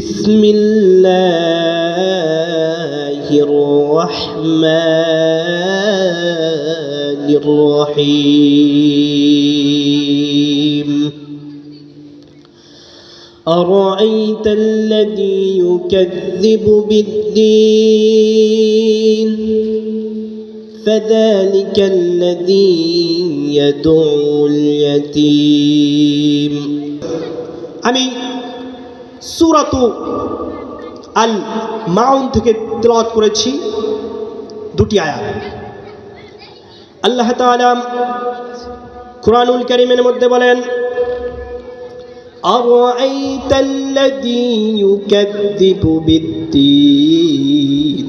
بسم الله الرحمن الرحيم. أرأيت الذي يكذب بالدين؟ فذلك الذي يدعو اليتيم. আমি সুরাতু আল মাউন থেকে তেলাওয়াত করেছি দুটি আয়াত আল্লাহ তাআলা কুরআনুল কারীমের মধ্যে বলেন أرأيت الذي يكذب بالدين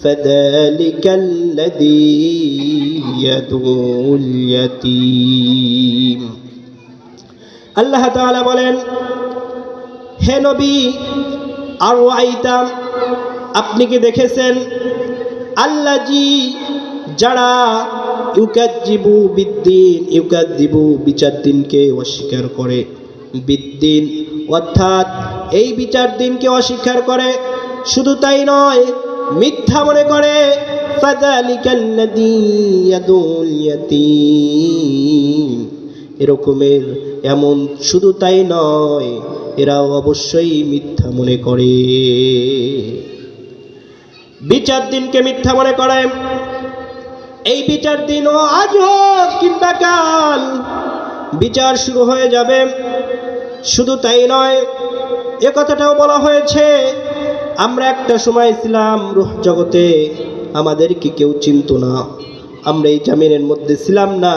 فذلك الذي يدعو اليتيم আল্লাহ তাআলা বলেন হে নবী, আর আইতাম, আপনি কি দেখেছেন? আল্লাজি, যারা ইউকাজ্জিবু বিদ্দিন, ইউকাজ্জিবু বিচার দিনকে অস্বীকার করে। বিদ্দিন, অর্থাৎ এই বিচার দিনকে অস্বীকার করে, শুধু তাই নয়, মিথ্যা মনে করে ইয়াদুল ইয়াতীম। এরকমের, এমন শুধু তাই নয় এরা অবশ্যই মিথ্যা মনে করে। বিচার দিনকে মিথ্যা মনে করে এই বিচার দিন ও আজ হোক কিংবা কাল, বিচার শুরু হয়ে যাবে। শুধু তাই নয়, এ কথাটাও বলা হয়েছে, আমরা একটা সময় ছিলাম রুহ জগতে আমাদের কি কেউ চিনত না। আমরা এই জামিনের মধ্যে ছিলাম না।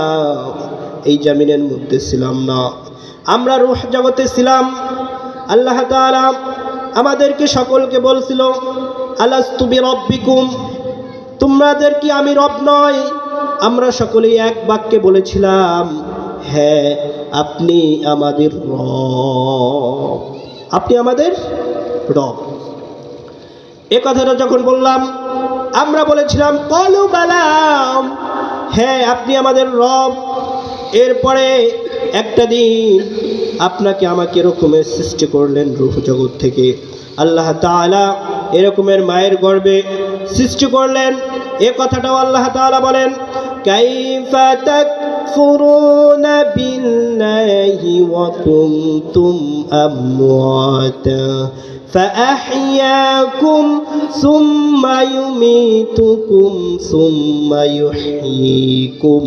এই জামিনের মধ্যে ছিলাম না। আমরা রুহ জগতে ছিলাম। আল্লাহ তাআলা আমাদেরকে সকলকে বলছিল, আলাস্তু বিরব্বিকুম? তোমাদের কি আমি রব নয় আমরা সকলেই এক বাক্যে বলেছিলাম হ্যাঁ আপনি আমাদের রব। আপনি আমাদের রব। এ কথাটা যখন বললাম, আমরা বলেছিলাম, কলু বালাম। হ্যাঁ আপনি আমাদের রব। এরপরে একটা দিন আপনাকে আমাকে এরকমের সৃষ্টি করলেন রূপ জগৎ থেকে। আল্লাহ তাআলা এরকমের মায়ের গর্বে সৃষ্টি করলেন। এ কথাটাও আল্লাহ তাআলা বলেন আমওয়াতা। فأحياكم ثم يميتكم ثم يحييكم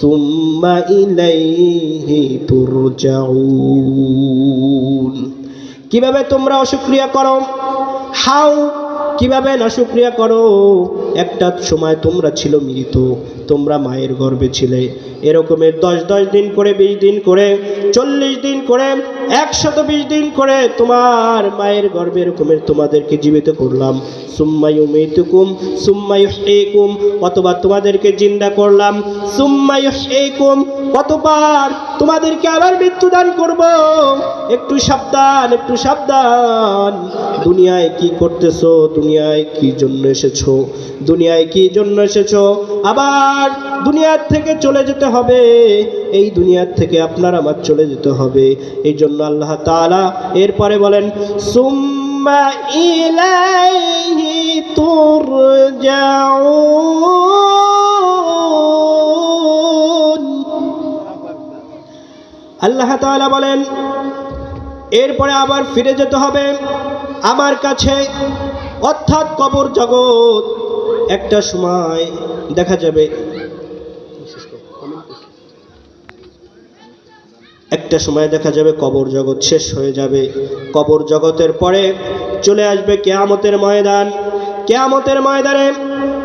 ثم إليه ترجعون কিভাবে তোমরা অশুক্রিয়া করো হাউ কিভাবে না শুক্রিয়া করো একটা সময় তোমরা ছিল মৃত তোমরা মায়ের গর্ভে ছিলে। এরকমের দশ দশ দিন করে, বিশ দিন করে, চল্লিশ দিন করে, একশত বিশ দিন করে তোমার মায়ের গর্ভে এরকমের তোমাদেরকে জীবিত করলাম। সুম্মায়ু মৃতুকুম সুম্মায়ু হেকুম কতবার তোমাদেরকে জিন্দা করলাম। সুম্মায়ু হেকুম কতবার তোমাদেরকে আবার মৃত্যুদান করব। একটু সাবধান একটু সাবধান। দুনিয়ায় কি করতেছো? দুনিয়ায় কি জন্য এসেছ? দুনিয়ায় কি জন্য এসেছ? আবার দুনিয়ার থেকে চলে যেতে হবে। এই দুনিয়ার থেকে আপনার আমার চলে যেতে হবে। এই জন্য আল্লাহ তাআলা এরপরে বলেন, সুম্মা ইলাইহি তুরজাউন। আল্লাহ তাআলা বলেন, এরপরে আবার ফিরে যেতে হবে আমার কাছে, অর্থাৎ কবর জগৎ। একটা সময় দেখা যাবে একটা সময় দেখা যাবে কবর জগৎ শেষ হয়ে যাবে। কবর জগতের পরে চলে আসবে কেয়ামতের ময়দান। কেয়ামতের ময়দানে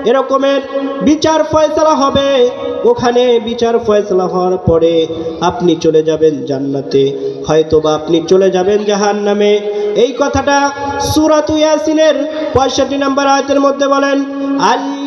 এরকমের বিচার ফয়সলা হবে। ওখানে বিচার ফয়সলা হওয়ার পরে আপনি চলে যাবেন জান্নাতে। হয়তো বা আপনি চলে যাবেন জাহান নামে এই কথাটা সুরাত ইয়াসিনের পঁয়ষট্টি নম্বর আয়তের মধ্যে বলেন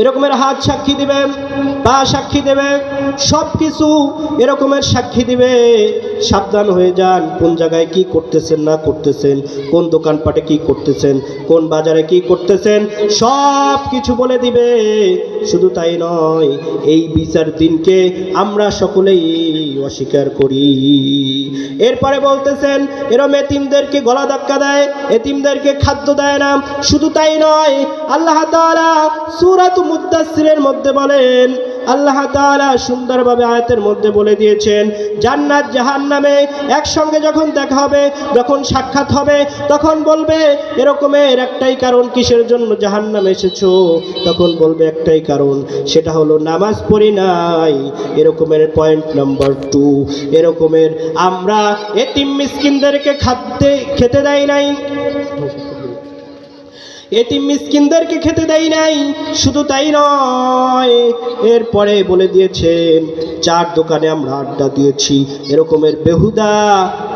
এরকমের হাত সাক্ষী দিবে, পা সাক্ষী দেবে সব কিছু এরকমের সাক্ষী দিবে। সাবধান হয়ে যান, কোন জায়গায় কি করতেছেন, না করতেছেন, কোন দোকানপাটে কি করতেছেন, কোন বাজারে কি করতেছেন সব কিছু বলে দিবে। শুধু তাই নয়, এই বিচার দিনকে আমরা সকলেই অস্বীকার করি। এরপরে বলতেছেন, এরম এতিমদেরকে গলা ধাক্কা দেয়, এতিমদেরকে খাদ্য দেয় না, শুধু তাই নয়, আল্লাহ তাআলা সুরাত মুদ্দাসসিরের মধ্যে বলেন আল্লাহ তাআলা সুন্দরভাবে আয়াতের মধ্যে বলে দিয়েছেন, জান্নাত জাহান্নামে একসঙ্গে যখন দেখা হবে, যখন সাক্ষাৎ হবে, তখন বলবে, এরকমের একটাই কারণ কিসের জন্য জাহান্নামে এসেছ? তখন বলবে, একটাই কারণ, সেটা হলো নামাজ পড়ি নাই। এরকমের পয়েন্ট নাম্বার টু এরকমের আমরা এতিম মিসকিনদেরকে খাদ্যে খেতে দেয় নাই। এতিম মিসকিনদেরকে খেতে দেয় নাই, শুধু তাই নয়। এরপরে বলে দিয়েছেন, চার দোকানে আমরা আড্ডা দিয়েছি, এরকমের বেহুদা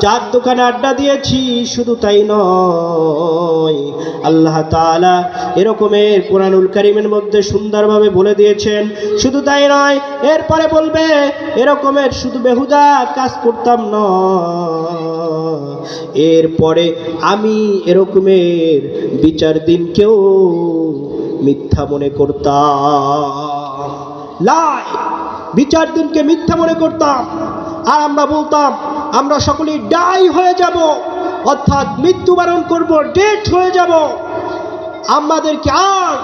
চার দোকানে আড্ডা দিয়েছি, শুধু তাই নয়। আল্লাহ তাআলা এরকমের কোরআনুল কারিমের মধ্যে সুন্দরভাবে বলে দিয়েছেন, শুধু তাই নয়, এরপরে বলবে, এরকমের শুধু বেহুদা কাজ করতাম না। এরপরে আমি এরকমের বিচার দিনকেও মিথ্যা মনে করতাম লাই, বিচার দিনকে মিথ্যা মনে করতাম। আর আমরা বলতাম, আমরা সকলেই ডাই হয়ে যাব, অর্থাৎ মৃত্যুবরণ করব, ডেট হয়ে যাব। আমাদেরকে আর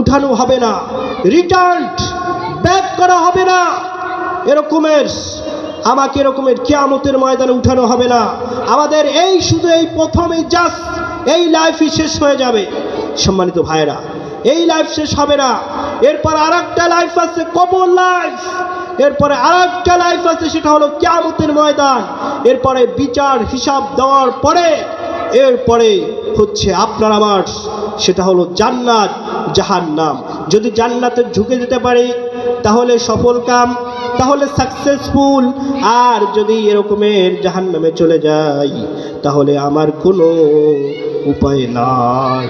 উঠানো হবে না, রিটার্ন ব্যাক করা হবে না। এরকমের, আমাকে এরকমের কেয়ামতের ময়দানে উঠানো হবে না। আমাদের এই শুধু এই প্রথমেই জাস্ট এই লাইফই শেষ হয়ে যাবে। সম্মানিত ভাইরা এই লাইফ শেষ হবে না। এরপর আর একটা লাইফ আছে, কবর লাইফ এরপরে আর একটা লাইফ আছে, সেটা হলো কিয়ামতের ময়দান। এরপরে বিচার, হিসাব দেওয়ার পরে, এরপরে হচ্ছে আপনার আমার সেটা হলো জান্নাত জাহান নাম যদি জান্নাতে ঝুঁকে যেতে পারি, তাহলে সফল কাম, তাহলে সাকসেসফুল আর যদি এরকমের জাহান নামে চলে যাই, তাহলে আমার কোনো উপায় নাই।